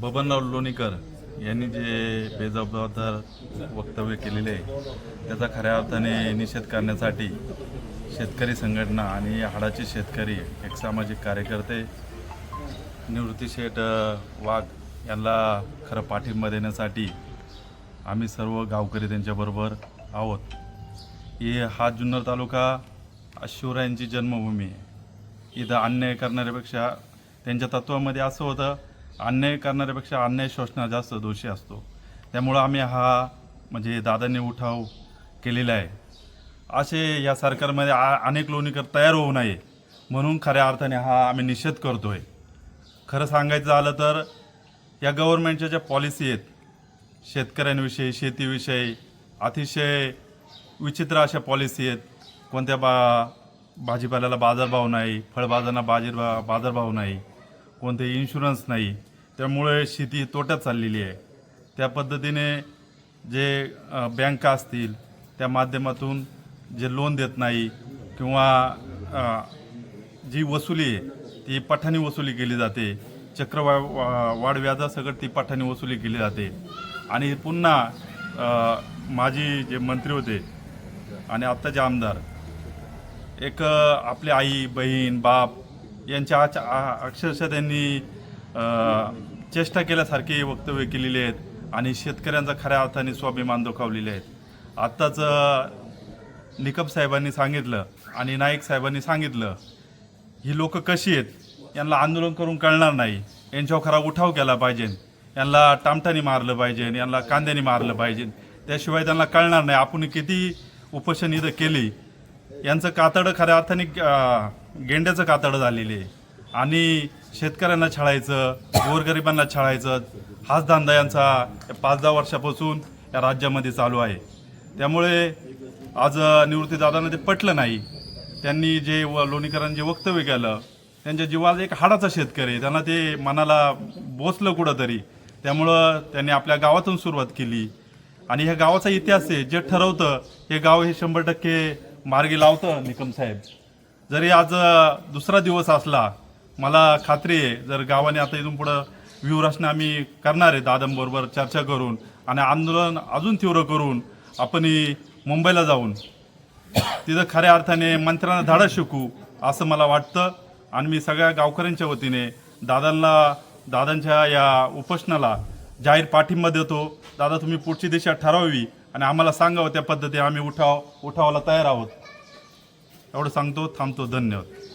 बबनराव लोणीकर यांनी जे बेजबाबदार वक्तव्य केलेले आहे त्याचा खऱ्या अर्थाने निषेध करण्यासाठी शेतकरी संघटना आणि हाडाचे शेतकरी एक सामाजिक कार्यकर्ते निवृत्ती शेठ वाघ यांना खरं पाठिंबा देण्यासाठी आम्ही सर्व गावकरी त्यांच्याबरोबर आहोत. हे हा जुन्नर तालुका शिवरायांची जन्मभूमी आहे. इथं अन्याय करणाऱ्यापेक्षा त्यांच्या तत्वामध्ये असं होतं अन्याय करणाऱ्यापेक्षा अन्याय शोषणा जास्त दोषी असतो. त्यामुळं आम्ही हा म्हणजे दादांनी उठाव केलेला आहे. असे या सरकारमध्ये आ अनेक लोणीकर तयार होऊ नये म्हणून खऱ्या अर्थाने हा आम्ही निषेध करतो आहे खरं सांगायचं झालं तर या गव्हर्नमेंटच्या ज्या पॉलिसी आहेत शेतकऱ्यांविषयी शेतीविषयी अतिशय विचित्र अशा पॉलिसी आहेत. कोणत्या बा भाजीपाल्याला बाजारभाव नाही फळबाजांना बाजार बाजारभाव नाही. कोणते इन्शुरन्स नाही. त्यामुळे शेती तोट्यात चाललेली आहे. त्या पद्धतीने जे बँका असतील त्या माध्यमातून जे लोन देत नाही किंवा जी वसुली आहे ती पठाणी वसुली केली जाते. चक्रवा वा- वाढ व्याजासकट ती पठाणी वसुली केली जाते. आणि पुन्हा माझी माजी जे मंत्री होते आणि आत्ताचे आमदार एक आपली आई बहीण बाप यांच्या आच- अक्षरशः त्यांनी चेष्टा केल्यासारखे वक्तव्य केलेले आहेत आणि शेतकऱ्यांचा खऱ्या अर्थाने स्वाभिमान दुखावलेले आहेत. आत्ताच निकम साहेबांनी सांगितलं आणि नाईक साहेबांनी सांगितलं ही लोक कशी आहेत? यांना आंदोलन करून कळणार नाही. यांच्यावर खरा उठाव केला पाहिजे. यांना टामटानी मारलं पाहिजे. यांना कांद्याने मारलं पाहिजे. त्याशिवाय त्यांना कळणार नाही. आपण किती उपोषण इथं केली? यांचं कातडं खऱ्या अर्थाने गेंड्याचं कातडं झालेले आहे. आणि शेतकऱ्यांना छळायचं गोरगरिबांना छळायचं हाच धंदा यांचा पाच दहा वर्षापासून या राज्यामध्ये चालू आहे. त्यामुळे आज निवृत्तीदादांना ते पटलं नाही. त्यांनी जे व लोणीकरांनी जे वक्तव्य केलं त्यांच्या जीवाला एक हाडाचा शेतकरी आहे. त्यांना ते मनाला बोचलं कुठंतरी. त्यामुळं त्यांनी आपल्या गावातून सुरुवात केली. आणि ह्या गावाचा इतिहास आहे जे ठरवतं हे गाव हे शंभर टक्के मार्गी लावतं निकम साहेब. जरी आज दुसरा दिवस असला मला खात्री आहे जर गावाने आता इथून पुढं व्यूहरचना आम्ही करणार आहे दादांबरोबर चर्चा करून आणि आंदोलन अजून तीव्र करून आपण मुंबईला जाऊन तिथं खऱ्या अर्थाने मंत्र्यांना धाडा शिकू असं मला वाटतं. आणि मी सगळ्या गावकऱ्यांच्या वतीने दादांना दादांच्या या उपोषणाला जाहीर पाठिंबा देतो. दादा तुम्ही पुढची दिशा ठरवावी आणि आम्हाला सांगावं त्या पद्धतीने आम्ही उठाव उठावाला तयार आहोत. एवढं सांगतो थांबतो. धन्यवाद.